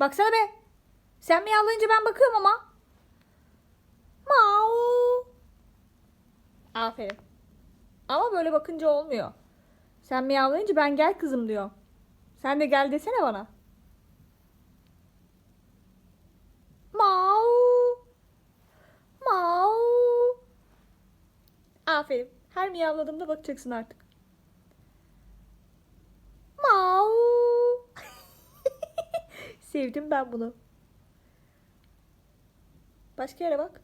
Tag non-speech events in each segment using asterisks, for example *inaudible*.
Baksana be. Sen miyavlayınca ben bakıyorum ama. Mau. Aferin. Ama böyle bakınca olmuyor. Sen miyavlayınca ben gel kızım diyor. Sen de gel desene bana. Mau. Mau. Aferin. Her miyavladığımda bakacaksın artık. Mau. Sevdim ben bunu. Başka yere bak.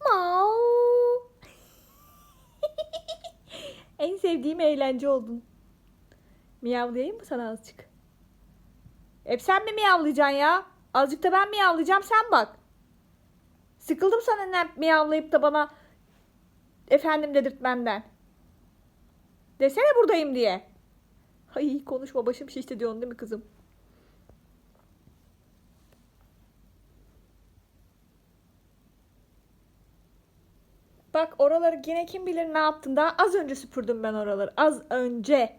Mau. *laughs* en sevdiğim eğlence oldun. Miyavlayayım mı sana azıcık? Hep sen mi miyavlayacaksın ya? Azıcık da ben miyavlayacağım sen bak. Sıkıldım ne miyavlayıp da bana efendim dedirtmenden. Desene buradayım diye. Ay konuşma başım şişti diyorsun değil mi kızım? Bak oraları yine kim bilir ne yaptın. Daha az önce süpürdüm ben oraları. Az önce.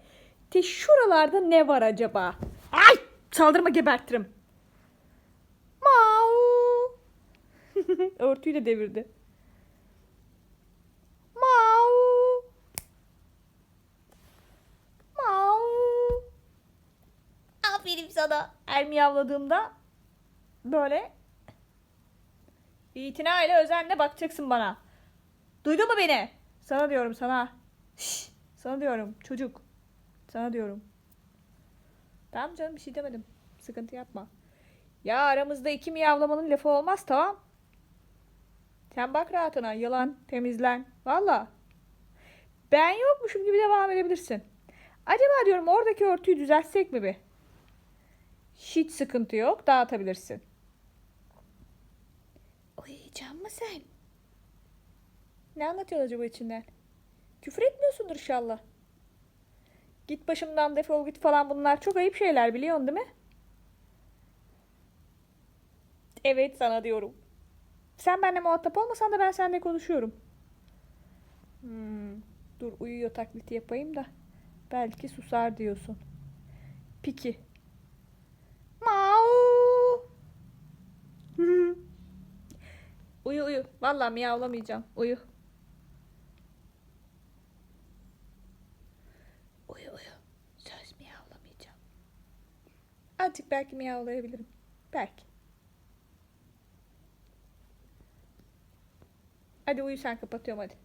Te şuralarda ne var acaba? Ay! Saldırma gebertirim. Mau. *laughs* Örtüyü de devirdi. Mau. Mau. Sana. Her miyavladığımda böyle itinayla özenle bakacaksın bana. Duydun mu beni? Sana diyorum sana. Şş, sana diyorum çocuk. Sana diyorum. Tamam canım bir şey demedim. Sıkıntı yapma. Ya aramızda iki miyavlamanın lafı olmaz tamam. Sen bak rahatına yılan temizlen. Valla. Ben yokmuşum gibi devam edebilirsin. Acaba diyorum oradaki örtüyü düzeltsek mi bir? Hiç sıkıntı yok dağıtabilirsin. Uyuyacak mı sen? Ne anlatıyor acaba içinden? Küfür etmiyorsundur inşallah. Git başımdan defol git falan bunlar çok ayıp şeyler biliyorsun değil mi? Evet sana diyorum. Sen benimle muhatap olmasan da ben seninle konuşuyorum. Hmm, dur uyuyor taklidi yapayım da. Belki susar diyorsun. Piki. Uyu. Vallahi miyavlamayacağım. Uyu. Uyu uyu. Söz miyavlamayacağım. Azıcık belki miyavlayabilirim. Belki. Hadi uyu sen kapatıyorum hadi.